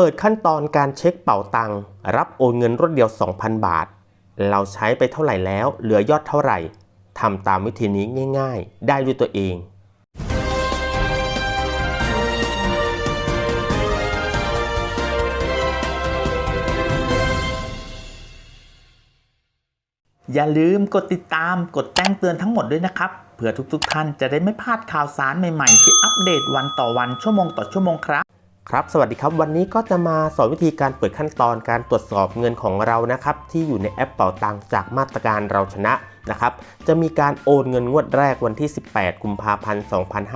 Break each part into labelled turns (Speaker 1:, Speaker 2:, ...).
Speaker 1: เปิดขั้นตอนการเช็คเป๋าตังค์รับโอนเงินรวดเดียว 2,000 บาท เราใช้ไปเท่าไหร่แล้ว เหลือยอดเท่าไหร่ทำตามวิธีนี้ง่าย ๆ ได้ด้วยตัวเอง
Speaker 2: อย่าลืมกดติดตามกดแจ้งเตือนทั้งหมดด้วยนะครับ เพื่อทุกๆท่านจะได้ไม่พลาดข่าวสารใหม่ๆ ที่อัปเดตวันต่อวันชั่วโมงต่อชั่วโมงครับ
Speaker 1: ครับสวัสดีครับวันนี้ก็จะมาสอนวิธีการเปิดขั้นตอนการตรวจสอบเงินของเรานะครับที่อยู่ในแอปเป่าตังจากมาตรการเราชนะนะครับจะมีการโอนเงินงวดแรกวันที่ 18 กุมภาพันธ์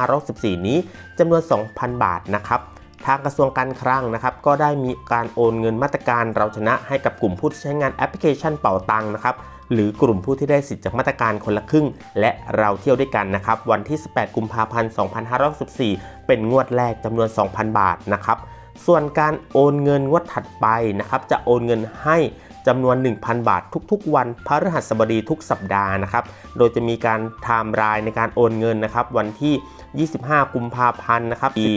Speaker 1: 2564 นี้จำนวน 2,000 บาทนะครับ ทางกระทรวงการคลังนะครับก็ได้มีการโอนเงินมาตรการเราชนะให้กับกลุ่มผู้ใช้งานแอปพลิเคชันเป๋าตังค์นะครับหรือกลุ่มผู้ที่ได้สิทธิจากมาตรการคนละครึ่ง และเราเที่ยวด้วยกันนะครับวันที่ 18 กุมภาพันธ์ 2564 เป็นงวดแรกจำนวน 2,000 บาทนะครับส่วนการโอนเงินงวดถัดไปนะครับจะโอนเงินให้จำนวน 1,000 บาททุกๆ วันพฤหัสบดีทุกสัปดาห์นะครับ โดยจะมีการไทม์ไลน์ในการโอนเงินนะครับวันที่ 25 กุมภาพันธ์นะครับปี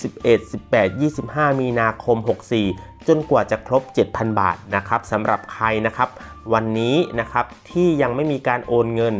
Speaker 1: 11 18 25 มีนาคม 64 จนกว่าจะครบ 7,000 บาทนะครับสำหรับใครนะครับวันนี้นะครับที่ยังไม่มีการโอนเงิน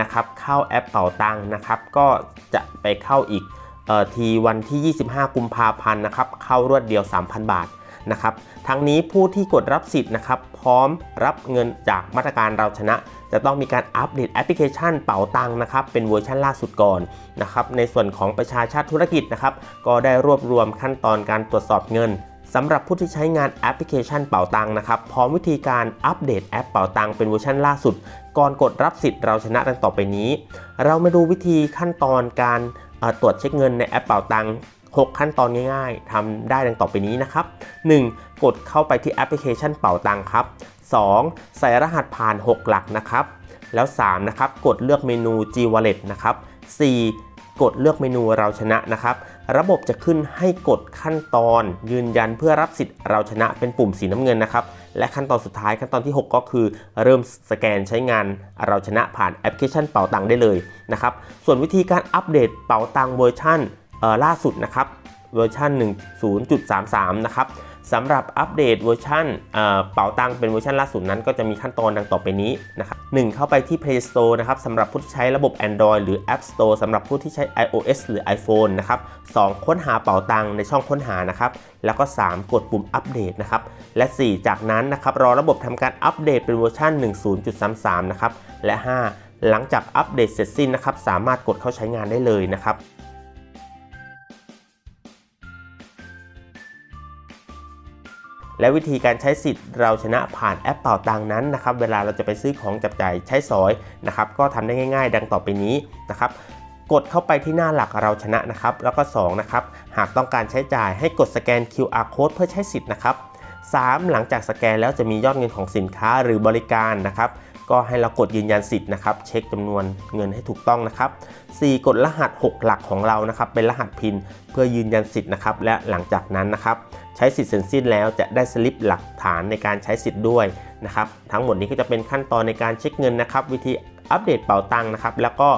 Speaker 1: นะครับเข้าแอปเป่าตังนะครับก็จะไปเข้าอีกออทีวันที่ 25 กุมภาพันธ์นะครับเข้ารวดเดียว 3,000 บาท นะครับทั้งนี้ผู้ที่กดรับสิทธิ์นะครับพร้อมรับเงินจากมาตรการเราชนะ จะต้องมีการอัปเดตแอปพลิเคชันเป๋าตังค์นะครับเป็นเวอร์ชันล่าสุดก่อนนะครับในส่วนของประชาชาติธุรกิจนะครับก็ได้รวบรวมขั้นตอนการตรวจสอบเงินสำหรับผู้ที่ใช้งานแอปพลิเคชันเป๋าตังค์นะครับ พร้อมวิธีการอัปเดตแอปเป๋าตังค์เป็นเวอร์ชันล่าสุด ก่อนกดรับสิทธิ์เราชนะดังต่อไปนี้ เรามาดูวิธีขั้นตอนการตรวจเช็คเงินในแอปเป๋าตังค์ 6 ขั้นตอนง่ายๆทำได้ดังต่อไปนี้นะครับ 1. กดเข้าไปที่แอปพลิเคชันเป๋าตังค์ครับ 2. ใส่รหัสผ่าน 6 หลักนะครับ แล้ว 3. นะครับ กดเลือกเมนู G Wallet นะครับ 4. กดเลือกเมนูเราชนะนะครับ ระบบจะขึ้นให้กดขั้นตอน ยืนยันเพื่อรับสิทธิ์เราชนะเป็นปุ่มสีน้ำเงินนะครับ และขั้นตอนสุดท้ายขั้นตอนที่ 6 ก็คือ เริ่มสแกนใช้งานเราชนะผ่านแอปพลิเคชันเป๋าตังค์ได้เลยนะครับ ส่วนวิธีการอัปเดตเป๋าตังค์เวอร์ชัน ล่าสุดนะครับเวอร์ชัน10.33 นะครับสำหรับอัปเดตเวอร์ชันเอ่อเป๋าตังเป็นเวอร์ชันล่าสุดนั้นก็จะมีขั้นตอนดังต่อไปนี้นะครับ 1. เข้าไปที่ Play Store นะครับสำหรับผู้ที่ใช้ระบบ Android หรือ App Store สำหรับผู้ที่ใช้ iOS หรือ iPhone นะครับ 2. ค้นหาเป๋าตังในช่องค้นหานะครับ แล้วก็ 3. กดปุ่มอัปเดตนะครับ และ 4 จากนั้นนะครับรอระบบทำการอัปเดตเป็นเวอร์ชัน10.33 นะครับ และ 5 หลังจากอัปเดตเสร็จสิ้นนะครับสามารถกดเข้าใช้งานได้เลยนะครับ และวิธีการใช้สิทธิ์เราชนะผ่านแอปเป่าตังนั้นนะครับเวลาเราจะไปซื้อของจับจ่ายใช้สอยนะครับก็ทำได้ง่าย ๆ ดังต่อไปนี้นะครับกดเข้าไปที่หน้าหลักเราชนะนะครับแล้วก็2นะครับหากต้องการใช้จ่ายให้กดสแกน QR code เพื่อใช้สิทธิ์นะครับ 3. หลังจากสแกนแล้วจะมียอดเงินของสินค้าหรือบริการนะครับ ก็ให้เรากดยืนยันสิทธิ์นะครับ เช็คจำนวนเงินให้ถูกต้องนะครับ 4. กดรหัส 6 หลักของเรานะครับ เป็นรหัสพินเพื่อยืนยันสิทธิ์นะครับ และหลังจากนั้นนะครับ ใช้สิทธิ์เสร็จสิ้นแล้วจะได้สลิปหลักฐานในการใช้สิทธิ์ด้วยนะครับ ทั้งหมดนี้ก็จะเป็นขั้นตอนในการเช็คเงินนะครับ วิธีอัปเดตเป๋าตังค์นะครับ แล้วก็